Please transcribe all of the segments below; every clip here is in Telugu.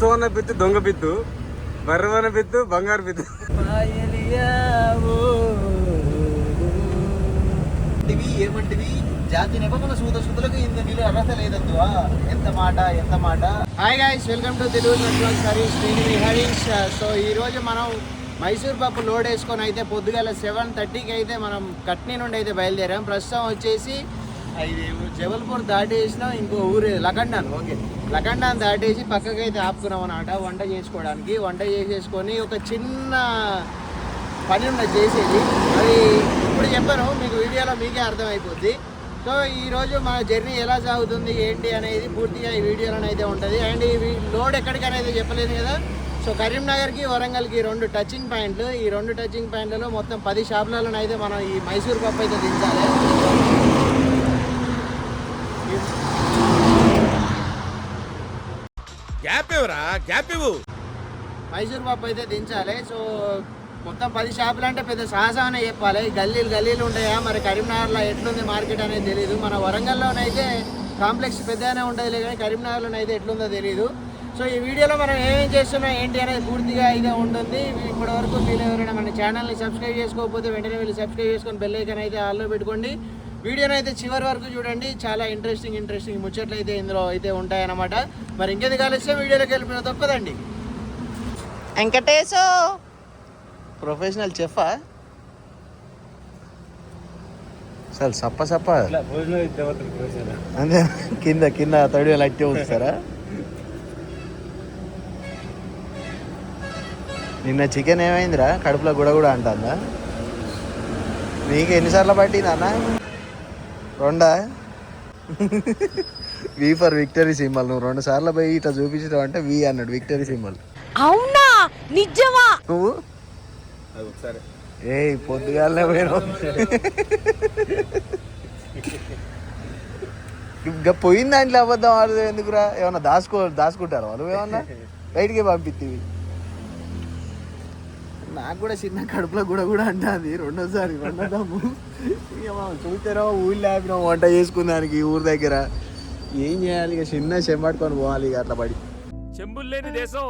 దొంగ బిద్దు బర్రవన బిద్దు బంగారు బిద్దు ఏమంటివి? ఏమంటివి? జాతి నిబంధన సూత సుతులకు ఇంత నీళ్ళు అర్హత లేదందువా ఎంత మాట ఎంత మాట? Hi guys welcome to Telugu network Harish నేను హరీష్ సో ఈ రోజు మనం మైసూర్ పప్పు లోడ్ వేసుకొని అయితే పొద్దుగాల సెవెన్ థర్టీకి అయితే మనం కట్నీ నుండి అయితే బయలుదేరాం. ప్రస్తుతం వచ్చేసి ఇది జబల్పూర్ దాటేసినా ఇంకో ఊరు లకండాన్ ఓకే. లకండాన్ దాటేసి పక్కకి అయితే ఆపుకున్నాం అనమాట వంట చేసుకోవడానికి. వంట చేసేసుకొని ఒక చిన్న పని ఉన్నది చేసేది. అది ఇప్పుడు చెప్పాను మీకు వీడియోలో మీకే అర్థమైపోద్ది. సో ఈరోజు మన జర్నీ ఎలా సాగుతుంది ఏంటి అనేది పూర్తిగా ఈ వీడియోలోనే అయితే ఉంటుంది. అండ్ ఈ లోడ్ ఎక్కడికి చెప్పలేదు కదా. సో కరీంనగర్కి వరంగల్కి రెండు టచింగ్ పాయింట్లు. ఈ రెండు టచింగ్ పాయింట్లలో మొత్తం పది షాపులలోనైతే మనం ఈ మైసూర్ పప్పు అయితే దించాలి. గ్యాప్ ఇవ్వరా? గ్యాప్ ఇవ్వు. మైసూర్ పప్పు అయితే దించాలి. సో మొత్తం పది షాపులు అంటే పెద్ద సాహసం అనే చెప్పాలి. గల్లీలు గల్లీలు ఉంటాయా? మరి కరీంనగర్లో ఎట్లుంది మార్కెట్ అనేది తెలియదు మన వరంగల్లోనైతే కాంప్లెక్స్ పెద్దగానే ఉండదులే కానీ కరీంనగర్లోనైతే ఎట్లుందో తెలియదు సో ఈ వీడియోలో మనం ఏమేం చేస్తున్నాం ఏంటి అనేది పూర్తిగా అయితే ఉంటుంది. ఇప్పటి వరకు మీరు ఎవరైనా మన ఛానల్ని సబ్స్క్రైబ్ చేసుకోకపోతే వెంటనే వెళ్ళి సబ్స్క్రైబ్ చేసుకొని బెల్ అయితే ఆల్లో పెట్టుకోండి. వీడియోని అయితే చివరి వరకు చూడండి. చాలా ఇంట్రెస్టింగ్ ఇంట్రెస్టింగ్ ముచ్చట్లు అయితే ఇందులో అయితే ఉంటాయన్నమాట. మరి ఇంకెందుకు కలిస్తే వీడియోలోకి వెళ్ళిపోయిన తప్పదండి వెంకటేశో! ప్రొఫెషనల్ చెఫా అసలు సప్ప సప్ప. అంతే కింద కింద తడి లట్టి వస్తారా నిన్న చికెన్ ఏమైందిరా? కడుపులో గుడ కూడా అంటుందా? నీకు ఎన్నిసార్లు పట్టింది అన్న? రెండా? V for victory symbol. నువ్వు రెండు సార్లు పోయి ఇట్లా చూపించడం అంటే వి అన్నాడు విక్టరీ సింబల్. అవునా? నిజమా? నువ్వు? ఏ పొద్దుగాలనే పోయినావు. ఇంకా పోయిన దాంట్లో అబద్ధం ఆడదు ఎందుకురా? ఏమన్నా దాచుకో దాచుకుంటారు? వాళ్ళు ఏమన్నా బయటికి పంపిత్తివి. నాకు కూడా చిన్న కడుపులో కూడా కూడా అంటుంది. రెండోసారి రెండోదాము ఇక మనం చూస్తారో ఊళ్ళో ఆపినాం వంట చేసుకున్నానికి ఊరి దగ్గర. ఏం చేయాలి? ఇక చిన్న చెంబట్టుకొని పోవాలి ఇక అట్లా పడి. చెంబులు లేని దేశం.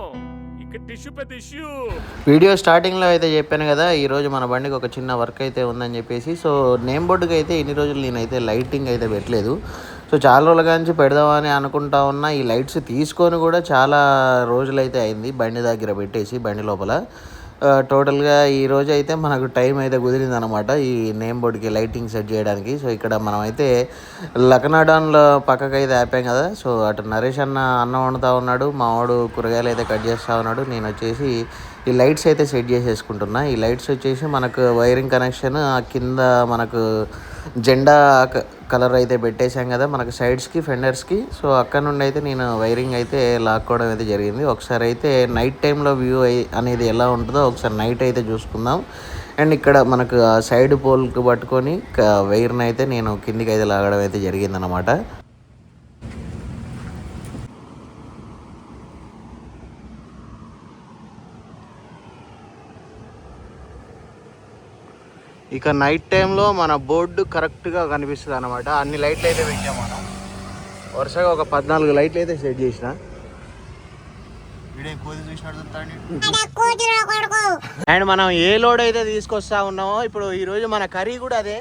వీడియో స్టార్టింగ్లో అయితే చెప్పాను కదా ఈ రోజు మన బండికి ఒక చిన్న వర్క్ అయితే ఉందని చెప్పేసి సో నేమ్ బోర్డుకి అయితే ఇన్ని రోజులు నేనైతే లైటింగ్ అయితే పెట్టలేదు. సో చాలా రోజుల నుంచి పెడదామని అనుకుంటా ఉన్నా ఈ లైట్స్ తీసుకొని కూడా చాలా రోజులైతే అయింది బండి దగ్గర పెట్టేసి బండి లోపల. టోటల్గా ఈ అయితే మనకు టైం అయితే కుదిరింది అనమాట ఈ నేమ్ బోర్డుకి లైటింగ్ సెట్ చేయడానికి. సో ఇక్కడ మనమైతే లక్నాడాన్లో పక్కకి అయితే ఆపాం కదా. సో అటు నరేష్ అన్న అన్నం వండుతూ ఉన్నాడు మా వాడు కూరగాయలు అయితే కట్ చేస్తూ ఉన్నాడు. నేను వచ్చేసి ఈ లైట్స్ అయితే సెట్ చేసేసుకుంటున్నా. ఈ లైట్స్ వచ్చేసి మనకు వైరింగ్ కనెక్షన్ కింద మనకు జెండా క- కలర్ అయితే పెట్టేశాం కదా మనకు సైడ్స్కి ఫెండర్స్కి సో అక్కడ నుండి అయితే నేను వైరింగ్ అయితే లాక్కోవడం అయితే జరిగింది. ఒకసారి అయితే నైట్ టైంలో వ్యూ అనేది ఎలా ఉంటుందో ఒకసారి నైట్ అయితే చూసుకుందాం. అండ్ ఇక్కడ మనకు సైడ్ పోల్కి పట్టుకొని వైర్ని అయితే నేను కిందికి అయితే లాగడం అయితే జరిగిందనమాట ఇక నైట్ టైంలో మన బోర్డు కరెక్ట్గా కనిపిస్తుంది అనమాట అన్ని లైట్లు అయితే పెట్టాం మనం. వరుసగా ఒక పద్నాలుగు లైట్లు అయితే సెట్ చేసిన. అండ్ మనం ఏ లోడ్ అయితే తీసుకొస్తా ఉన్నామో ఇప్పుడు ఈరోజు మన కర్రీ కూడా అదే.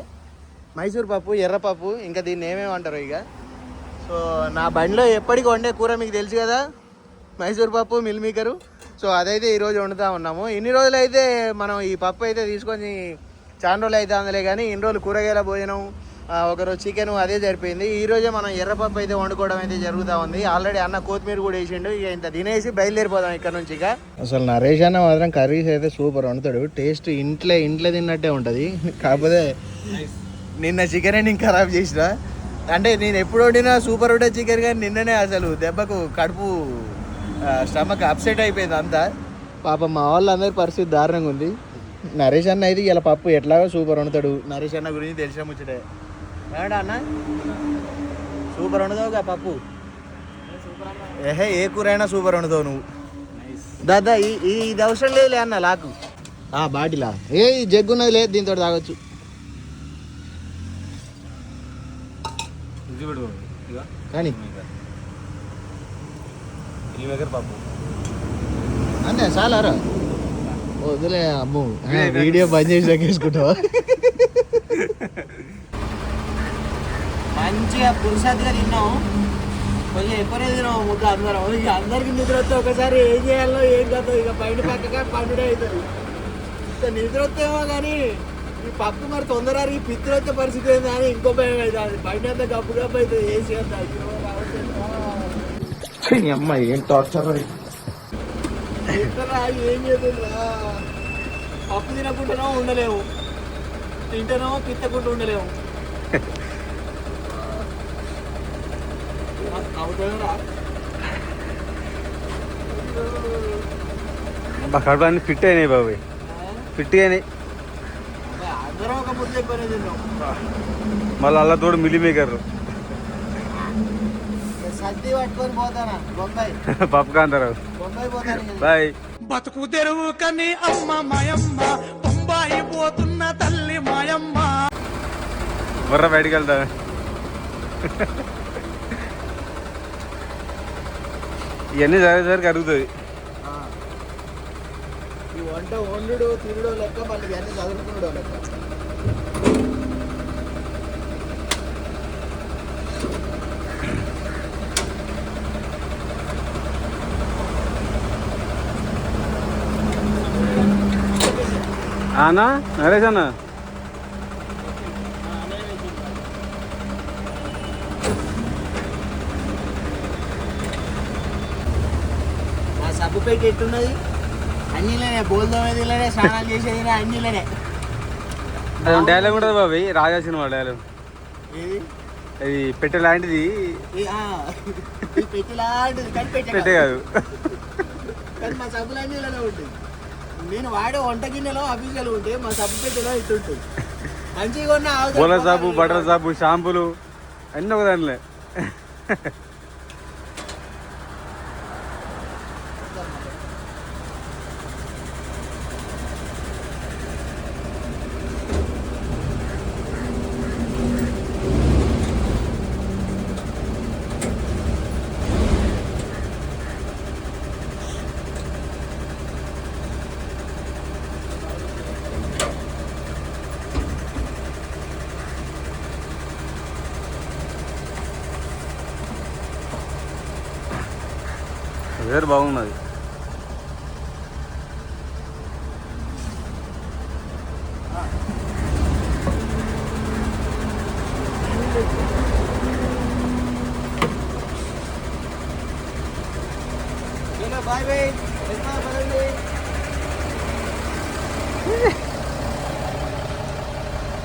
మైసూర్ పప్పు ఎర్రపప్పు ఇంకా దీన్ని ఏమేమంటారు ఇక. సో నా బండిలో ఎప్పటికి వండే కూర మీకు తెలుసు కదా? మైసూర్ పప్పు మిల్ మేకరు సో అదైతే ఈరోజు వండుతా ఉన్నాము. ఇన్ని రోజులు అయితే మనం ఈ పప్పు అయితే తీసుకొని చాలా రోజులు అయితే అందులే కానీ ఇన్ని రోజులు కూరగాయల భోజనం ఒకరోజు చికెన్ అదే జరిపోయింది. ఈ రోజే మనం ఎర్రపప్పు అయితే వండుకోవడం అయితే జరుగుతూ ఉంది. ఆల్రెడీ అన్న కొత్తిమీర కూడా వేసిండు. ఇక ఇంత తినేసి బయలుదేరిపోదాం ఇక్కడ నుంచి ఇక. అసలు నరేష్ అన్న మాత్రం కర్రీస్ అయితే సూపర్ వండుతాడు. టేస్ట్ ఇంట్లో ఇంట్లో తిన్నట్టే ఉంటుంది. కాకపోతే నిన్న చికెన్ నేను ఖరాబ్ చేసిన. అంటే నేను ఎప్పుడు వండినా సూపర్ ఉండే చికెన్ కానీ నిన్ననే అసలు దెబ్బకు కడుపు స్టమక్ అప్సెట్ అయిపోయింది అంతా. పాపం మా వాళ్ళందరి పరిస్థితి దారుణంగా ఉంది. నరేష్ అన్న అయితే ఇలా పప్పు ఎట్లాగో సూపర్ వండుతాడు. నరేష్ అన్న గురించి తెలిసిన ముచ్చటే? ఏడా అన్న? సూపర్ వండుతావుగా పప్పు? ఏహే ఏ కూర అయినా సూపర్ వండుతావు నువ్వు. దాదా ఈ ఇది అవసరం లేదులే అన్న లాకు. ఆ బాటిలా. ఏ ఈ జగ్గు ఉన్నది లేదు దీంతో తాగొచ్చు. కానీ. అంతే చాలారా వదిలే అమ్ము. వీడియో బంద్ చేసి లెక్కేసుకుంటావా? మంచిగా పురుషాదిగా తిన్నాము కొంచెం ఎక్కువనే తిన్నాము ముద్ద అందరం. ఇక అందరికి నిద్ర వస్తే ఒకసారి ఏం చేయాలో ఏం కాదు ఇక బయట పక్కగా పండుడే అవుతుంది. నిద్ర వస్తేమో కానీ ఈ పప్పు మరి తొందర ఈ పిత్తులు వచ్చే పరిస్థితి ఏంది అని ఇంకో భయం అవుతుంది. బయట అంతా గప్పు గప్పు అవుతుంది. ఏసీ అంతా. అమ్మాయి ఏం టార్చర్ ఏం చేస్తుందా పప్పు తినకుండానో ఉండలేము తింటేనో తిట్టకుండా కడుపు అన్ని ఫిట్ అయినాయి బాబాయ్ ఫిట్ అయినాయి. మళ్ళీ అల్ల తోడు మిల్లి మేకర్. సర్ది పట్టుకొని పోతానా? బొంబాయి. పప్పు కాంతారావు. బాయ్. బతుకు తెరువు కని అమ్మ మాయమ్మ బొంబాయి పోతున్న తల్లి మాయమ్మ. బుర్ర బయటికి వెళ్తా ఇవన్నీ జరిగేసరికి అరుగుతుంది. ఈ వంట వండుడు తినడు లెక్క మళ్ళీ ఇవన్నీ చదువుకున్నాడు లెక్క. అన్నా నరేష్ అన్న. సబ్బు పెట్టి ఎట్టున్నది? అన్నిలోనే బోల్దోమేదిలోనే స్నానాలు చేసేది అన్నిలోనే. డైలాగ్ ఉంటుంది బాబాయ్ రాజా సినిమా డైలాగ్ ఇది పెట్టె లాంటిది. పెట్టి లాంటిది పెట్టే కాదు. మా సబ్బులు అన్ని ఇలానే ఉంటాయి. నేను వాడే వంట గిన్నెలో అఫీషియల్ ఉంటే మా సబ్బు పెట్టిలో ఇట్టుంటుంది మంచిగా ఉన్న పూల సాబు బటర్ సాబు షాంపులు అన్నీ ఒక దానిలే. వేరు బాగున్నది.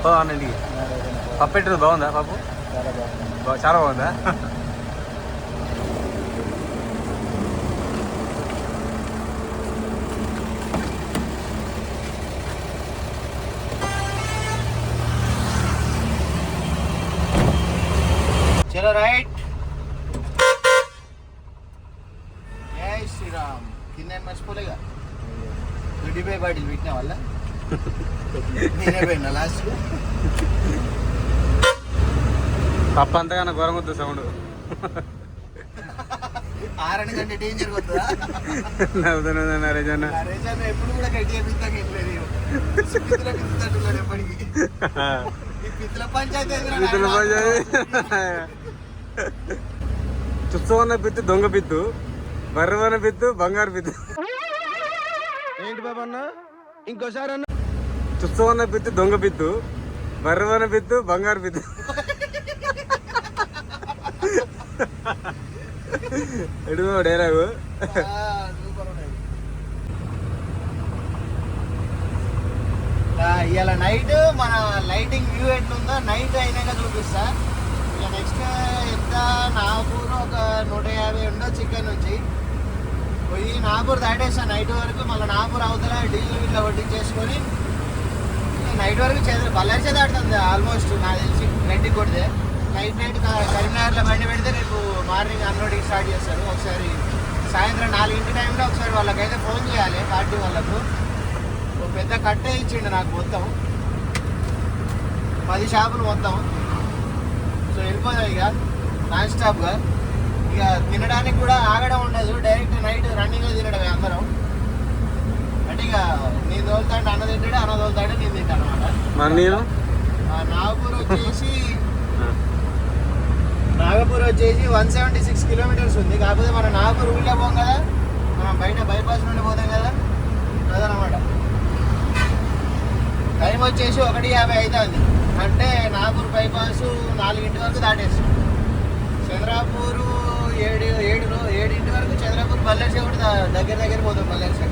బాగుందండి పప్పు పెట్టినది బాగుందా పప్పు? బా- చాలా బాగుందా? బాటిల్ పెట్టిన వల్ల నేనే పోయినా లాస్ట్ పప్పు అంతకన్నా ఘోరంగా వస్తుంది సౌండ్. ఆరని కంటే డేంజర్ నవ్వుతున్నా ఎప్పుడు కూడా చేపిస్తాను పిత్తులు పిత్తుల పంచాయతీ? చుచ్చమన్న పిత్తు దొంగ పిత్తు. బర్రవన్న పిత్తు బంగారు పిత్తు ఏంటి బాబా అన్న? ఇంకోసారి అన్న. చుచ్చమన్న పిత్తు దొంగ పిత్తు బర్రవన్న పిత్తు బంగారు పిత్తు ఎడుగో డైలాగు ఇవాళ నైట్ మన లైటింగ్ వ్యూ ఎట్లుందో నైట్ అయినాక చూపిస్తా. నెక్స్ట్ uh, ఎంత? నాగూరు ఒక నూట యాభై ఉండో చికెన్ నుంచి పోయి నాగూరు దాటేసా నైట్ వరకు. మళ్ళీ నాగూరు అవతల డీజిల్ ఇట్లా వడ్డించేసుకొని నైట్ వరకు చేద్దాం బల్లార్చే దాటుతుంది ఆల్మోస్ట్ నాకు తెలిసి గడ్డి కొడితే. నైట్ నైట్ కరీంనగర్లో బండి పెడితే రేపు మార్నింగ్ అన్లోడింగ్ స్టార్ట్ చేస్తారు. ఒకసారి సాయంత్రం నాలుగింటి టైంలో ఒకసారి వాళ్ళకైతే ఫోన్ చేయాలి పార్టీ వాళ్ళకు. ఒక పెద్ద కట్టే ఇచ్చిండు నాకు మొత్తం. పది షాపులు మొత్తం. సో వెళ్ళిపోతాయి ఇక. నాన్ స్టాప్గా ఇక తినడానికి కూడా ఆగడం ఉండదు. డైరెక్ట్ నైట్ రన్నింగ్లో తినడం అందరం. అంటే ఇక నేను తోలుతాడు అన్న తింటాడు అన్న తోలుతాడు నేను తింటాను అనమాట నాగపూర్ వచ్చేసి నాగపూర్ వచ్చేసి వన్ సెవెంటీ సిక్స్ కిలోమీటర్స్ ఉంది. కాకపోతే మనం నాగపూర్ ఊళ్ళో పోం కదా. మనం బయట బైపాస్ నుండి పోతాం కదా. అదనమాట. టైం వచ్చేసి ఒకటి యాభై అవుతుంది అంటే నాగూరు బైపాస్ నాలుగింటి వరకు దాటేస్తుంది చంద్రాపూర్ ఏడు ఏడు ఏడింటి వరకు చంద్రాపూర్ బల్లేరు కూడా దగ్గర దగ్గర పోతాం బల్లేరు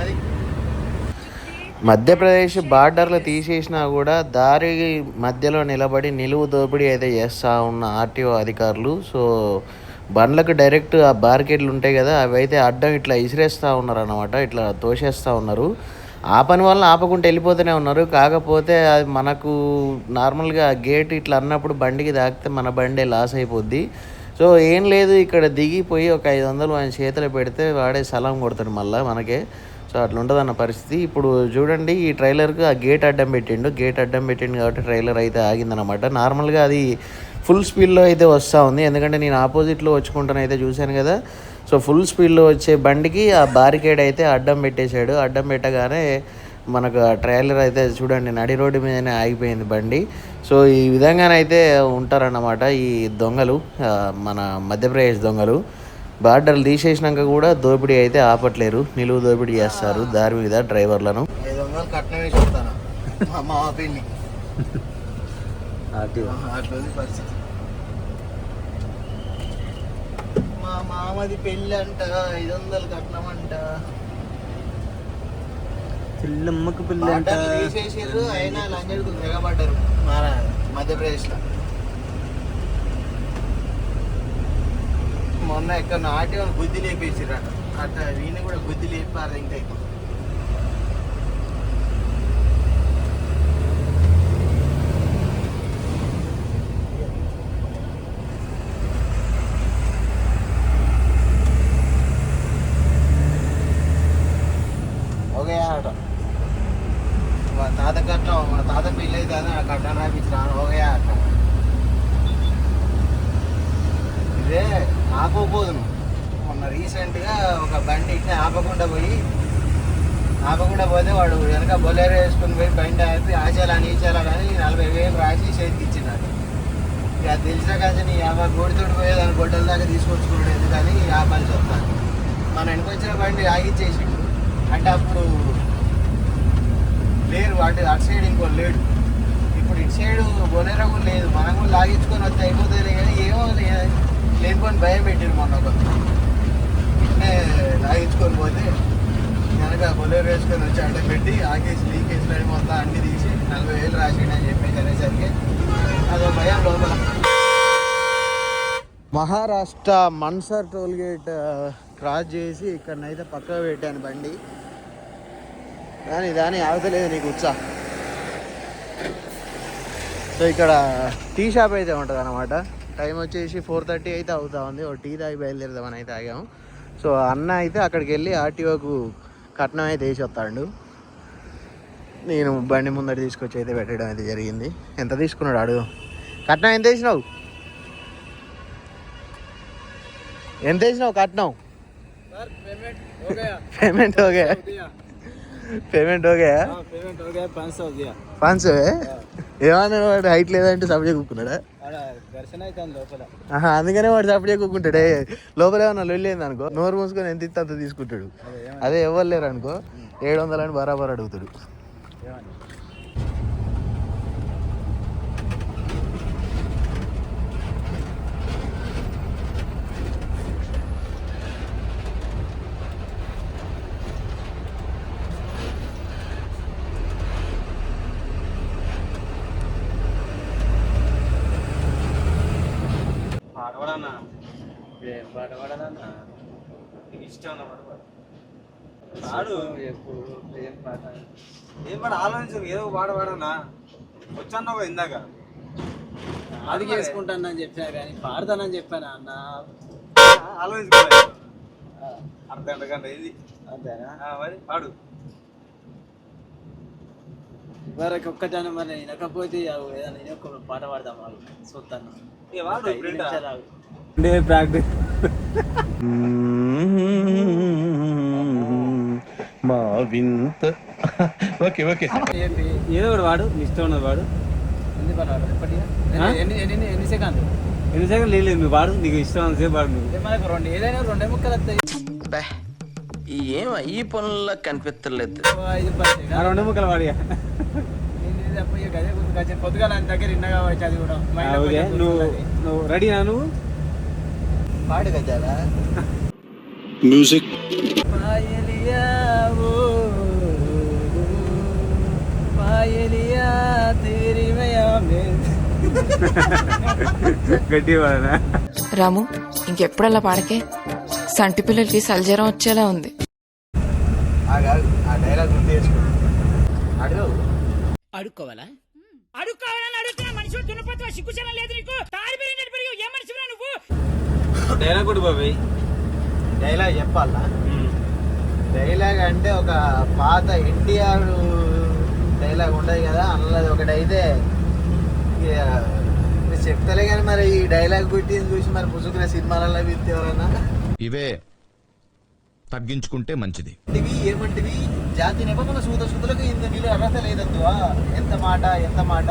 అది. మధ్యప్రదేశ్ బార్డర్లు తీసేసినా కూడా దారి మధ్యలో నిలబడి నిలువు దోపిడీ అయితే చేస్తూ ఉన్న ఆర్టీఓ అధికారులు. సో బండ్లకు డైరెక్ట్ ఆ బార్కెట్లు ఉంటాయి కదా అవి అయితే అడ్డం ఇట్లా ఇసిరేస్తూ ఉన్నారనమాట ఇట్లా తోసేస్తూ ఉన్నారు. ఆ పని వల్ల ఆపకుండా వెళ్ళిపోతూనే ఉన్నారు. కాకపోతే అది మనకు నార్మల్గా గేట్ ఇట్లా అన్నప్పుడు బండికి తాకితే మన బండే లాస్ అయిపోద్ది. సో ఏం లేదు ఇక్కడ దిగిపోయి ఒక ఐదు వందలు ఆయన చేతిలో పెడితే వాడే సలాం కొడతాడు మళ్ళీ మనకే. సో అట్లా ఉంటుందన్న పరిస్థితి. ఇప్పుడు చూడండి ఈ ట్రైలర్కి ఆ గేట్ అడ్డం పెట్టిండు. గేట్ అడ్డం పెట్టిండు కాబట్టి ట్రైలర్ అయితే ఆగిందనమాట నార్మల్గా అది ఫుల్ స్పీడ్లో అయితే వస్తూ ఉంది. ఎందుకంటే నేను ఆపోజిట్లో వచ్చుకుంటాను అయితే చూశాను కదా. సో ఫుల్ స్పీడ్లో వచ్చే బండికి ఆ బారికేడ్ అయితే అడ్డం పెట్టేశాడు. అడ్డం పెట్టగానే మనకు ఆ ట్రైలర్ అయితే చూడండి నడి రోడ్డు మీదనే ఆగిపోయింది బండి. సో ఈ విధంగానైతే ఉంటారన్నమాట ఈ దొంగలు మన మధ్యప్రదేశ్ దొంగలు. బార్డర్లు తీసేసినాక కూడా దోపిడీ అయితే ఆపట్లేరు. నిలువు దోపిడీ చేస్తారు దారి మీద డ్రైవర్లను. కట్నం వేసి వస్తాను మా మామ పెళ్ళి అట్లా పరిస్థితి మా మామది పెళ్ళి అంట ఐదు వందలు కట్నం అంట పిల్లమ్మకు బార్డర్లు తీసేసారు అయినా లంజడుకు తెగబడ్డారు మన మధ్యప్రదేశ్లో. మొన్న ఇక్కడ నాటి బుద్ధి లేపేసారు అట్లా వీని కూడా బుద్ధి లేపారు ఇంకా ఇప్పుడు ఓకే ఆట మా తాత కట్నం మన తాత పెళ్ళి అయితే ఆ కట్నం రాపించాను ఓకే ఆట ఇదే ఆపకపోదును మొన్న రీసెంట్గా ఒక బండి ఇట్లా ఆపకుండా పోయి ఆపకుండా పోతే వాడు వెనక బొలేరో వేసుకుని పోయి బండి ఆపి ఆచాలని ఈచాలా కానీ నలభై వేలు రాసి చేతికి ఇచ్చినాడు ఇక తెలిసిన కదా నీ యాభై గోడితోటి పోయి దాని గొడ్డల దాకా తీసుకొచ్చుకోవడం ఎందుకని యాభై చెప్తాను మన వెనకొచ్చిన బండి ఆగిచ్చేసి అంటే అప్పుడు లేరు అటు అటు సైడ్ ఇంకో లేడు. ఇప్పుడు ఇటు సైడ్ బొలేరా కూడా లేదు. మనం కూడా లాగించుకొని వస్తే అయిపోతుంది కానీ ఏమో లే- లేనిపోని భయం పెట్టారు మొన్న ఒక ఇట్నే లాగించుకొని పోతే కనుక బొలేరు వేసుకొని వచ్చి అడ్డ పెట్టి ఆగేసి లీకేజ్ లైన్ మొత్తం అన్ని తీసి నలభై వేలు రాసిండు అని చెప్పేసి అనేసరికి అదో భయం లోపల. మహారాష్ట్ర మన్సర్ టోల్గేట్ క్రాస్ చేసి ఇక్కడనైతే పక్కకు పెట్టాను బండి. కానీ దాని ఆగుతలేదు నీకు ఉత్సాహం సో ఇక్కడ టీ షాప్ అయితే ఉంటుంది అనమాట టైం వచ్చేసి ఫోర్ థర్టీ అయితే అవుతా ఉంది. ఒక టీ తాగి బయలుదేరదామని అయితే ఆగాము. సో అన్న అయితే అక్కడికి వెళ్ళి ఆర్టీఓకు కట్నం అయితే వేసి వస్తాడు. నేను బండి ముందర తీసుకొచ్చి అయితే పెట్టడం అయితే జరిగింది. ఎంత తీసుకున్నాడు అడుగు కట్నం ఎంత వేసినావు? ఎంత వేసినావు కట్నం? Payment okay. Payment okay. Funds ఏమన్నా వాడు హైట్ లేదంటే సబ్జెక్ట్ కూకున్నాడా అందుకనే వాడు సబ్జెక్ట్ చేకుంటాడు లోపల ఏమన్నా లొల్లేదు అనుకో? నోరు మూసుకొని ఎంత ఇస్తే అంత తీసుకుంటాడు. అదే ఎవరు లేరు అనుకో? ఏడు వందలని బరాబర్ అడుగుతాడు. ఏం పాట పాడాలన్నా? నీకు ఇష్టం పాట పాడు. పాడు. ఏం పాట? ఏం పాట ఆలోచించు ఏదో పాట పాడన్నా. వచ్చాన్నావు కదా ఇందాక. అది చేసుకుంటానని చెప్పినా కానీ పాడతానని చెప్పాను అన్న? ఆలోచించుకోవాలి అర్ధ గంట గంట ఇది. అంతేనా? మరి పాడు. మరొక ఒక్కటాను మరి వినకపోతే ఏదైనా పాట పాడదాం వాళ్ళు. చూస్తాను ప్రాక్టీస్ మా వింత. Okay okay. ఏదో ఒకటి వాడు నీ ఇష్టం ఉన్నది వాడు? ఎన్ని ఎన్ని ఎన్ని సెకండ్ ఎన్ని సెకండ్ లేదు నువ్వు వాడు నీకు ఇష్టం సేపు వాడు నువ్వు రెండు ఏదైనా రెండే ముక్కలు వస్తాయి. ఏం ఈ పనుల్లో కనిపించలేదు రెండు ముక్కలు వాడి గదే గుర్తుకొచ్చింది పొద్దుగా నా దగ్గర ఇన్నగా వచ్చి అది కూడా. నువ్వు. నువ్వు రెడీనా నువ్వు? పాడు గజాలా మ్యూజిక్ రాము ఇంకెప్పుడు అలా పాడకే? సంటి పిల్లలకి సల్జరం వచ్చేలా ఉంది. అడుక్కోవాలా? అడుక్కోవాలని అడుగుతున్నా మనిషి దున్నపోతున్నా సిగ్గుచనం లేదు నీకు. పెరిగి ఏ మనిషిరా నువ్వు? డైలాగ్ కూడా బాబాయ్. డైలాగ్ చెప్పాలా? డైలాగ్ అంటే ఒక పాత ఎన్టీఆర్ డైలాగ్ ఉండదు కదా అందులో ఒకటి అయితే ఇక మీరు చెప్తలే కానీ మరి ఈ డైలాగ్ పెట్టింది చూసి మరి పుసుకునే సినిమాలలో విత్తే ఎవరన్నా? ఇవే తగ్గించుకుంటే మంచిది. ఏమంటివి జాతి నిబంధన సూత సుతులకు ఇంత నీళ్ళు అర్హత లేదందువా? ఎంత మాట ఎంత మాట?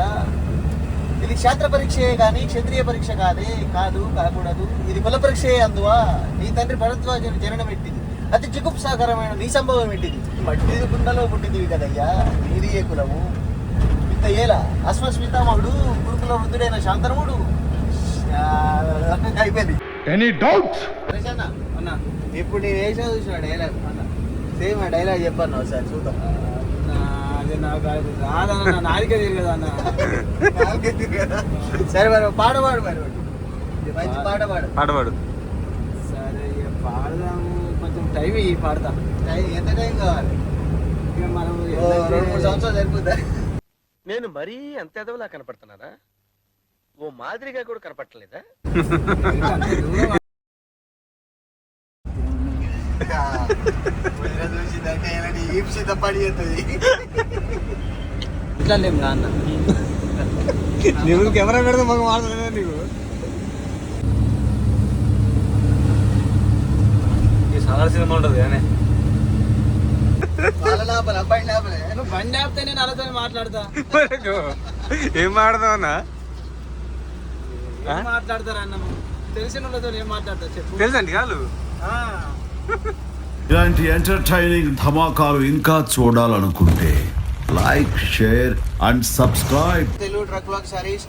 ఇది క్షేత్ర పరీక్షే కానీ క్షత్రియ పరీక్ష కాదే కాదు కాకూడదు. ఇది కుల పరీక్షే అందువా? నీ తండ్రి భరద్వాజుని జననం పెట్టింది అతి చిగుప్సాకరమైన నీ సంభవం పెట్టింది మట్టి కుండలో పుట్టింది కదయ్యా నీది ఏ కులము? ఇంత ఏలా? అశ్వస్మితామహుడు గురుకుల వృద్ధుడైన శాంతనముడు ఆ, అయిపోయింది. ఎనీ డౌట్ ఇప్పుడు నేను వేసా చూసిన డైలాగ్ అన్న. సేమ్ ఆ డైలాగ్ చెప్పాను ఒకసారి చూద్దాం. రాదన్న నాలుగే తిరగదు అన్న. నాలుగే తిరగదా? సరే మరి పాట పాడు మరి. మంచి పాట పాడు. పాడవాడు సరే ఇక పాడదాము. కొంచెం టైం ఇవి పాడతా. టైం ఎంత టైం కావాలి? ఇక మనం రెండు మూడు సంవత్సరాలు సరిపోద్దా? నేను మరీ అంత ఎదవలా కనపడుతున్నారా ఓ మాదిరిగా కూడా కనపడలేదా వదిన చూసిందంటే ఇలాంటి ఈప్సిత పడి అవుతుంది ఇట్లా లేము రా అన్న. నువ్వు కెమెరా పెడితే మాకు మాట్లాడలేదు నీకు. ఈ సాగర్ సినిమా ఉంటుంది కానీ. బండి ఆపితే నేను అలాతో మాట్లాడతా. ఏం మాట్లాడతావు అన్న మాట్లాడతారా అన్న తెలిసిన వాళ్ళతో ఏం మాట్లాడతా చెప్పు. తెలుసండి కాదు. ఇలాంటి ఎంటర్టైనింగ్ ధమాకాలు ఇంకా చూడాలనుకుంటే like share and subscribe. Telugu truck blog saris.